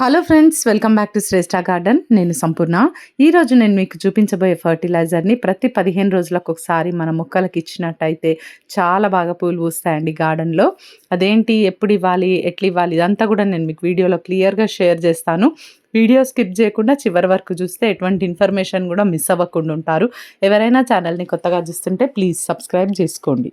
Hello friends welcome back to Shreshtha garden నేను సంపూర్ణ. ఈరోజు నేను మీకు చూపించబోయే ఫర్టిలైజర్ని ప్రతి పదిహేను రోజులకు ఒకసారి మన మొక్కలకి ఇచ్చినట్టయితే చాలా బాగా పూలు పూస్తాయండి గార్డెన్లో అదేంటి ఎప్పుడు ఇవ్వాలి ఎట్లు ఇవ్వాలి ఇదంతా కూడా నేను మీకు వీడియోలో క్లియర్గా షేర్ చేస్తాను. వీడియో స్కిప్ చేయకుండా చివరి వరకు చూస్తే ఎటువంటి ఇన్ఫర్మేషన్ కూడా మిస్ అవ్వకుండా ఉంటారు. ఎవరైనా ఛానల్ని కొత్తగా చూస్తుంటే ప్లీజ్ సబ్స్క్రైబ్ చేసుకోండి.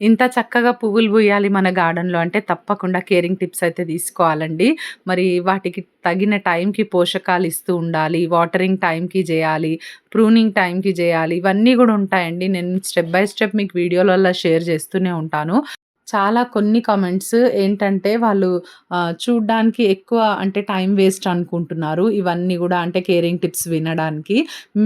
ఇంత చక్కగా పువ్వులు పూయాలి మన గార్డెన్లో అంటే తప్పకుండా కేరింగ్ టిప్స్ అయితే తీసుకోవాలండి. మరి వాటికి తగిన టైంకి పోషకాలు ఇస్తూ ఉండాలి వాటరింగ్ టైంకి చేయాలి ప్రూనింగ్ టైంకి చేయాలి ఇవన్నీ కూడా ఉంటాయండి. నేను స్టెప్ బై స్టెప్ మీకు వీడియోలలో షేర్ చేస్తూనే ఉంటాను. చాలా కొన్ని కామెంట్స్ ఏంటంటే వాళ్ళు చూడ్డానికి ఎక్కువ అంటే టైం వేస్ట్ అనుకుంటున్నారు. ఇవన్నీ కూడా అంటే కేరింగ్ టిప్స్ వినడానికి.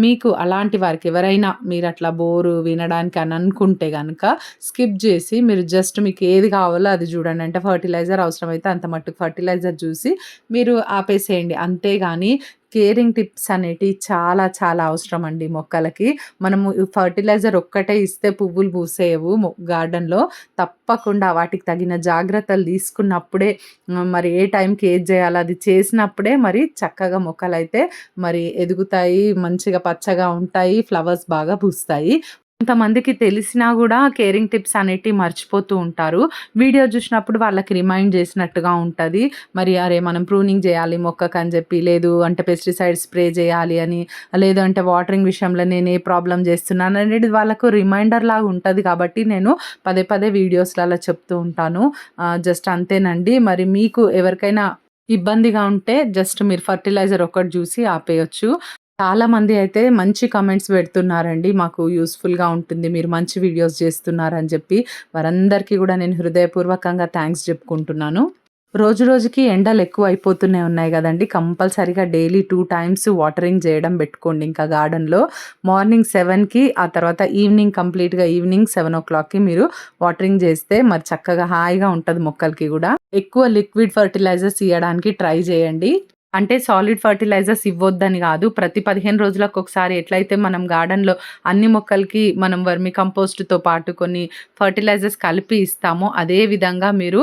మీకు అలాంటి వారికి ఎవరైనా మీరు అట్లా బోరు వినడానికి అని అనుకుంటే కనుక స్కిప్ చేసి మీరు జస్ట్ మీకు ఏది కావాలో అది చూడండి. అంటే ఫర్టిలైజర్ అవసరమైతే అంత మట్టుకు ఫర్టిలైజర్ చూసి మీరు ఆపేసేయండి. అంతేగాని కేరింగ్ టిప్స్ అనేటివి చాలా చాలా అవసరం అండి మొక్కలకి. మనము ఫర్టిలైజర్ ఒక్కటే ఇస్తే పువ్వులు పూసేయవు గార్డెన్లో. తప్పకుండా వాటికి తగిన జాగ్రత్తలు తీసుకున్నప్పుడే మరి ఏ టైంకి ఏది చేయాలో అది చేసినప్పుడే మరి చక్కగా మొక్కలు అయితే మరి ఎదుగుతాయి మంచిగా పచ్చగా ఉంటాయి ఫ్లవర్స్ బాగా పూస్తాయి. కొంతమందికి తెలిసినా కూడా కేరింగ్ టిప్స్ అనేటివి మర్చిపోతూ ఉంటారు. వీడియో చూసినప్పుడు వాళ్ళకి రిమైండ్ చేసినట్టుగా ఉంటుంది. మరి అరే మనం ప్రూనింగ్ చేయాలి మొక్కకు అని చెప్పి లేదు అంటే పెస్టిసైడ్ స్ప్రే చేయాలి అని లేదు అంటే వాటరింగ్ విషయంలో నేను ఏ ప్రాబ్లం చేస్తున్నాను అనేది వాళ్ళకు రిమైండర్ లాగా ఉంటుంది కాబట్టి నేను పదే పదే వీడియోస్లలో చెప్తూ ఉంటాను. జస్ట్ అంతేనండి. మరి మీకు ఎవరికైనా ఇబ్బందిగా ఉంటే జస్ట్ మీరు ఫర్టిలైజర్ ఒకటి చూసి ఆపేయచ్చు. చాలామంది అయితే మంచి కమెంట్స్ పెడుతున్నారండి. మాకు యూస్ఫుల్గా ఉంటుంది. మీరు మంచి వీడియోస్ చేస్తున్నారని చెప్పి. వారందరికీ కూడా నేను హృదయపూర్వకంగా థ్యాంక్స్ చెప్పుకుంటున్నాను. రోజు రోజుకి ఎండలు ఎక్కువ అయిపోతూనే ఉన్నాయి కదండి. కంపల్సరీగా డైలీ టూ టైమ్స్ వాటరింగ్ చేయడం పెట్టుకోండి ఇంకా గార్డెన్లో మార్నింగ్ సెవెన్కి ఆ తర్వాత ఈవినింగ్ కంప్లీట్గా ఈవినింగ్ సెవెన్ ఓ క్లాక్కి మీరు వాటరింగ్ చేస్తే మరి చక్కగా హాయిగా ఉంటుంది మొక్కలకి కూడా. ఎక్కువ లిక్విడ్ ఫర్టిలైజర్స్ ఇవ్వడానికి ట్రై చేయండి. అంటే సాలిడ్ ఫర్టిలైజర్స్ ఇవ్వొద్దని కాదు. ప్రతి పదిహేను రోజులకు ఒకసారి ఎట్లయితే మనం గార్డెన్లో అన్ని మొక్కలకి మనం వర్మి కంపోస్ట్తో పాటు కొన్ని ఫర్టిలైజర్స్ కలిపి ఇస్తామో అదే విధంగా మీరు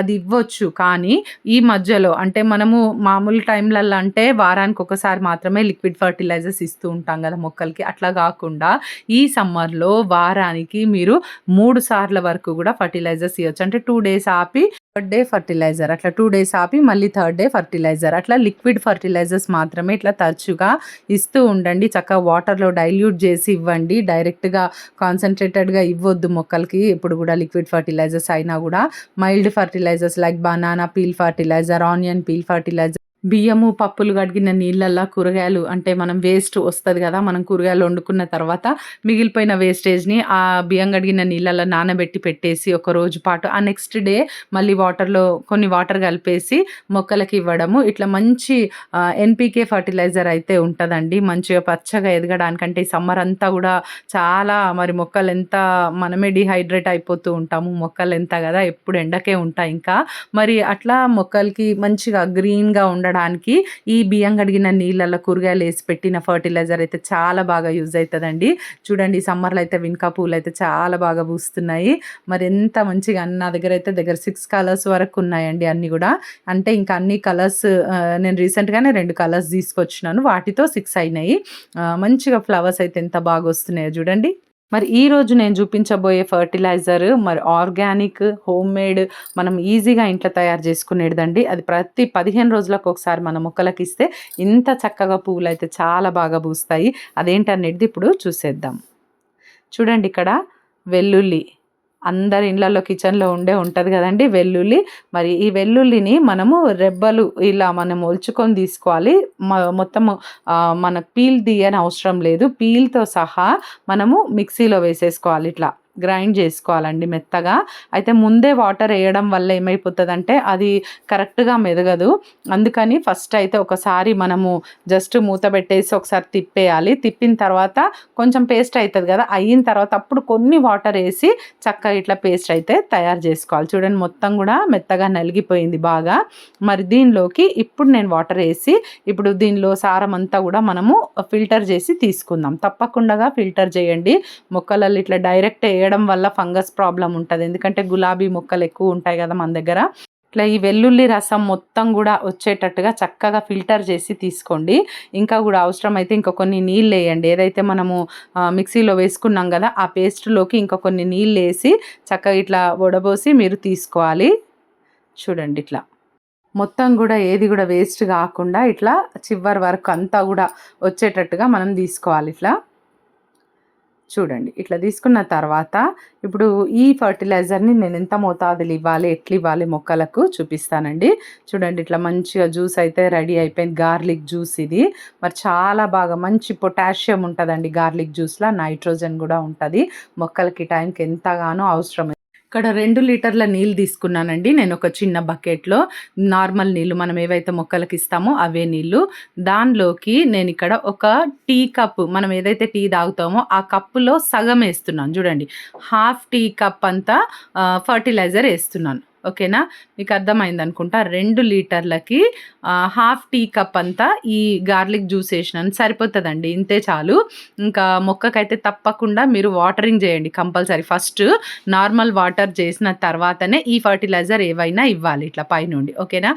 అది ఇవ్వచ్చు. కానీ ఈ మధ్యలో అంటే మనము మామూలు టైంలలో అంటే వారానికి ఒకసారి మాత్రమే లిక్విడ్ ఫర్టిలైజర్స్ ఇస్తూ ఉంటాం కదా మొక్కలకి. అట్లా కాకుండా ఈ సమ్మర్లో వారానికి మీరు మూడు సార్ల వరకు కూడా ఫర్టిలైజర్స్ ఇవ్వచ్చు అంటే టూ డేస్ ఆపి థర్డ్ డే ఫర్టిలైజర్. అట్లా టూ డేస్ ఆపి మళ్ళీ థర్డ్ డే ఫర్టిలైజర్. అట్లా లిక్విడ్ ఫర్టిలైజర్స్ మాత్రమే ఇట్లా తరచుగా ఇస్తూ ఉండండి. చక్కగా వాటర్లో డైల్యూట్ చేసి ఇవ్వండి. డైరెక్ట్గా కాన్సన్ట్రేటెడ్గా ఇవ్వద్దు మొక్కలకి. ఎప్పుడు కూడా లిక్విడ్ ఫర్టిలైజర్స్ అయినా కూడా. Mild fertilizers like banana peel fertilizer onion peel fertilizer బియ్యము పప్పులు కడిగిన నీళ్ళల్లో కూరగాయలు అంటే మనం వేస్ట్ వస్తుంది కదా మనం కూరగాయలు వండుకున్న తర్వాత మిగిలిపోయిన వేస్టేజ్ని ఆ బియ్యం కడిగిన నీళ్ళల్లో నానబెట్టి పెట్టేసి ఒక రోజు పాటు ఆ నెక్స్ట్ డే మళ్ళీ వాటర్లో కొన్ని వాటర్ కలిపేసి మొక్కలకి ఇవ్వడము. ఇట్లా మంచి ఎన్పికే ఫర్టిలైజర్ అయితే ఉంటుందండి. మంచిగా పచ్చగా ఎదగడానికంటే ఈ సమ్మర్ అంతా కూడా చాలా మరి మొక్కలు ఎంత మనమే డిహైడ్రేట్ అయిపోతూ ఉంటాము. మొక్కలు ఎంత కదా ఎప్పుడు ఎండకే ఉంటాయి ఇంకా. మరి అట్లా మొక్కలకి మంచిగా గ్రీన్గా ఉండడం పెరగడానికి ఈ బియ్యం కడిగిన నీళ్ళల్లో కూరగాయలు వేసి పెట్టిన ఫర్టిలైజర్ అయితే చాలా బాగా యూజ్ అవుతుందండి. చూడండి సమ్మర్లో అయితే విన్కా పూలు అయితే చాలా బాగా పూస్తున్నాయి. మరి ఎంత మంచిగా నా దగ్గర అయితే దగ్గర సిక్స్ కలర్స్ వరకు ఉన్నాయండి అన్నీ కూడా. అంటే ఇంకా అన్ని కలర్స్ నేను రీసెంట్గానే రెండు కలర్స్ తీసుకొచ్చినాను. వాటితో సిక్స్ అయినాయి. మంచిగా ఫ్లవర్స్ అయితే ఎంత బాగా వస్తున్నాయో చూడండి. మరి ఈరోజు నేను చూపించబోయే ఫర్టిలైజర్ మరి ఆర్గానిక్ హోమ్ మేడ్ మనం ఈజీగా ఇంట్లో తయారు చేసుకునేదండి అది ప్రతి పదిహేను రోజులకు ఒకసారి మన మొక్కలకి ఇస్తే ఇంత చక్కగా పువ్వులు అయితే చాలా బాగా పూస్తాయి. అదేంటనేది ఇప్పుడు చూసేద్దాం. చూడండి ఇక్కడ వెల్లుల్లి అందరి ఇళ్ళల్లో కిచెన్లో ఉండే ఉంటుంది కదండి వెల్లుల్లి. మరి ఈ వెల్లుల్లిని మనము రెబ్బలు ఇలా మనం ఒల్చుకొని తీసుకోవాలి. మొత్తము మన పీల్ తీయని అవసరం లేదు. పీల్తో సహా మనము మిక్సీలో వేసేసుకోవాలి ఇట్లా. గ్రైండ్ చేసుకోవాలండి మెత్తగా. అయితే ముందే వాటర్ వేయడం వల్ల ఏమైపోతుందంటే అది కరెక్ట్గా మెదగదు. అందుకని ఫస్ట్ అయితే ఒకసారి మనము జస్ట్ మూత పెట్టేసి ఒకసారి తిప్పేయాలి. తిప్పిన తర్వాత కొంచెం పేస్ట్ అవుతుంది కదా అయిన తర్వాత అప్పుడు కొన్ని వాటర్ వేసి చక్కగా ఇట్లా పేస్ట్ అయితే తయారు చేసుకోవాలి. చూడండి మొత్తం కూడా మెత్తగా నలిగిపోయింది బాగా. మరి దీనిలోకి ఇప్పుడు నేను వాటర్ వేసి ఇప్పుడు దీనిలో సారం అంతా కూడా మనము ఫిల్టర్ చేసి తీసుకుందాం. తప్పకుండా ఫిల్టర్ చేయండి. మొక్కలలో ఇట్లా డైరెక్ట్ వేయడం వల్ల ఫంగస్ ప్రాబ్లం ఉంటుంది. ఎందుకంటే గులాబీ మొక్కలు ఎక్కువ ఉంటాయి కదా మన దగ్గర. ఇట్లా ఈ వెల్లుల్లి రసం మొత్తం కూడా వచ్చేటట్టుగా చక్కగా ఫిల్టర్ చేసి తీసుకోండి. ఇంకా కూడా అవసరం అయితే ఇంకా కొన్ని నీళ్ళు వేయండి. ఏదైతే మనము మిక్సీలో వేసుకున్నాం కదా ఆ పేస్ట్లోకి ఇంకా కొన్ని నీళ్ళు వేసి చక్కగా ఇట్లా వడబోసి మీరు తీసుకోవాలి. చూడండి ఇట్లా. మొత్తం కూడా ఏది కూడా వేస్ట్ కాకుండా ఇట్లా చివరి వరకు అంతా కూడా వచ్చేటట్టుగా మనం తీసుకోవాలి ఇట్లా. చూడండి ఇట్లా తీసుకున్న తర్వాత ఇప్పుడు ఈ ఫర్టిలైజర్ని నేను ఎంత మోతాదులు ఇవ్వాలి ఎట్లా ఇవ్వాలి మొక్కలకు చూపిస్తానండి. చూడండి ఇట్లా మంచిగా జ్యూస్ అయితే రెడీ అయిపోయింది. గార్లిక్ జ్యూస్ ఇది. మరి చాలా బాగా మంచి పొటాషియం ఉంటుందండి గార్లిక్ జ్యూస్లో. నైట్రోజన్ కూడా ఉంటుంది. మొక్కలకి టైంకి ఎంతగానో అవసరం ఇక్కడ రెండు లీటర్ల నీళ్ళు తీసుకున్నానండి. నేను ఒక చిన్న బకెట్లో నార్మల్ నీళ్ళు మనం ఏవైతే మొక్కలకి ఇస్తామో అవే నీళ్ళు. దానిలోకి నేను ఇక్కడ ఒక టీ కప్ మనం ఏదైతే టీ తాగుతామో ఆ కప్పులో సగం వేస్తున్నాను. చూడండి. హాఫ్ టీ కప్ అంతా ఫర్టిలైజర్ వేస్తున్నాను. ఓకేనా? మీకు అర్థమైంది అనుకుంటా. రెండు లీటర్లకి హాఫ్ టీ కప్ అంతా ఈ గార్లిక్ జ్యూస్ వేసినాను. సరిపోతుందండి ఇంతే చాలు. ఇంకా మొక్కకైతే తప్పకుండా మీరు వాటరింగ్ చేయండి కంపల్సరీ. ఫస్ట్ నార్మల్ వాటర్ చేసిన తర్వాతనే ఈ ఫర్టిలైజర్ ఏవైనా ఇవ్వాలి ఇట్లా పైనుండి. ఓకేనా?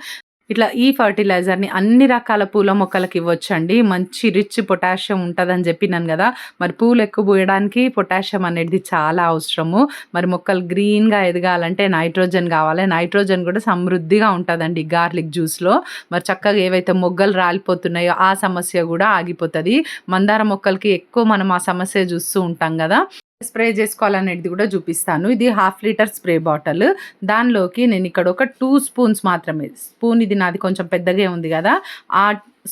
ఇట్లా ఈ ఫర్టిలైజర్ని అన్ని రకాల పూల మొక్కలకి ఇవ్వచ్చండి. మంచి రిచ్ పొటాషియం ఉంటుందని చెప్పినాను కదా. మరి పూలు ఎక్కువ పోయడానికి పొటాషియం అనేది చాలా అవసరము. మరి మొక్కలు గ్రీన్గా ఎదగాలంటే నైట్రోజన్ కావాలి. నైట్రోజన్ కూడా సమృద్ధిగా ఉంటుందండి గార్లిక్ జ్యూస్లో. మరి చక్కగా ఏవైతే మొగ్గలు రాలిపోతున్నాయో ఆ సమస్య కూడా ఆగిపోతుంది. మందార మొక్కలకి ఎక్కువ మనం ఆ సమస్య చూస్తూ ఉంటాం కదా. స్ప్రే చేసుకోవాలనేది కూడా చూపిస్తాను. ఇది హాఫ్ లీటర్ స్ప్రే బాటిల్. దానిలోకి నేను ఇక్కడ ఒక టూ స్పూన్స్ మాత్రమే స్పూన్ ఇది నాది కొంచెం పెద్దగా ఉంది కదా ఆ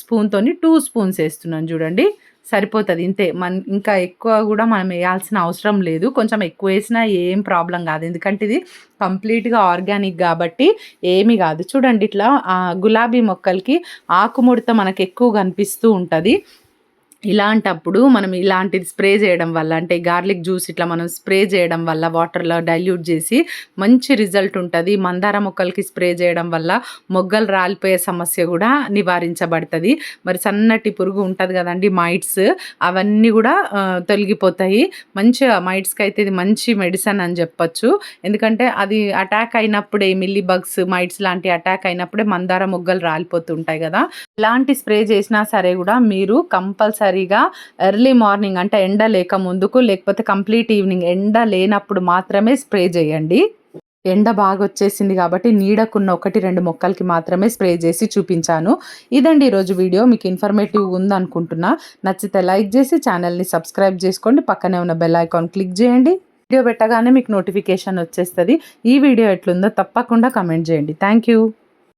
స్పూన్తో టూ స్పూన్స్ వేస్తున్నాను చూడండి. సరిపోతుంది ఇంతే. మన ఇంకా ఎక్కువ కూడా మనం వేయాల్సిన అవసరం లేదు. కొంచెం ఎక్కువ వేసినా ఏం ప్రాబ్లం కాదు. ఎందుకంటే ఇది కంప్లీట్గా ఆర్గానిక్ కాబట్టి ఏమీ కాదు. చూడండి ఇట్లా గులాబీ మొక్కలకి ఆకుముడత మనకు ఎక్కువ కనిపిస్తూ ఉంటుంది. ఇలాంటప్పుడు మనం ఇలాంటిది స్ప్రే చేయడం వల్ల అంటే గార్లిక్ జ్యూస్ ఇట్లా మనం స్ప్రే చేయడం వల్ల వాటర్లో డైల్యూట్ చేసి మంచి రిజల్ట్ ఉంటుంది. మందార మొక్కలకి స్ప్రే చేయడం వల్ల మొగ్గలు రాలిపోయే సమస్య కూడా నివారించబడుతుంది. మరి సన్నటి పురుగు ఉంటుంది కదండి మైట్స్ అవన్నీ కూడా తొలగిపోతాయి. మంచిగా మైట్స్కి అయితే ఇది మంచి మెడిసిన్ అని చెప్పొచ్చు. ఎందుకంటే అది అటాక్ అయినప్పుడే మిల్లీ బగ్స్ మైట్స్ లాంటి అటాక్ అయినప్పుడే మందార మొగ్గలు రాలిపోతుంటాయి కదా. ఎలాంటి స్ప్రే చేసినా సరే కూడా మీరు కంపల్సరీగా ఎర్లీ మార్నింగ్ అంటే ఎండ లేక ముందుకు లేకపోతే కంప్లీట్ ఈవినింగ్ ఎండ లేనప్పుడు మాత్రమే స్ప్రే చేయండి. ఎండ బాగా వచ్చేసింది కాబట్టి నీడకున్న ఒకటి రెండు మొక్కలకి మాత్రమే స్ప్రే చేసి చూపించాను. ఇదండి ఈరోజు వీడియో. మీకు ఇన్ఫర్మేటివ్ ఉందనుకుంటున్నా నచ్చితే లైక్ చేసి ఛానల్ని సబ్స్క్రైబ్ చేసుకోండి. పక్కనే ఉన్న బెల్ ఐకాన్ క్లిక్ చేయండి. వీడియో పెట్టగానే మీకు నోటిఫికేషన్ వచ్చేస్తుంది. ఈ వీడియో ఎట్లుందో తప్పకుండా కమెంట్ చేయండి. Thank you.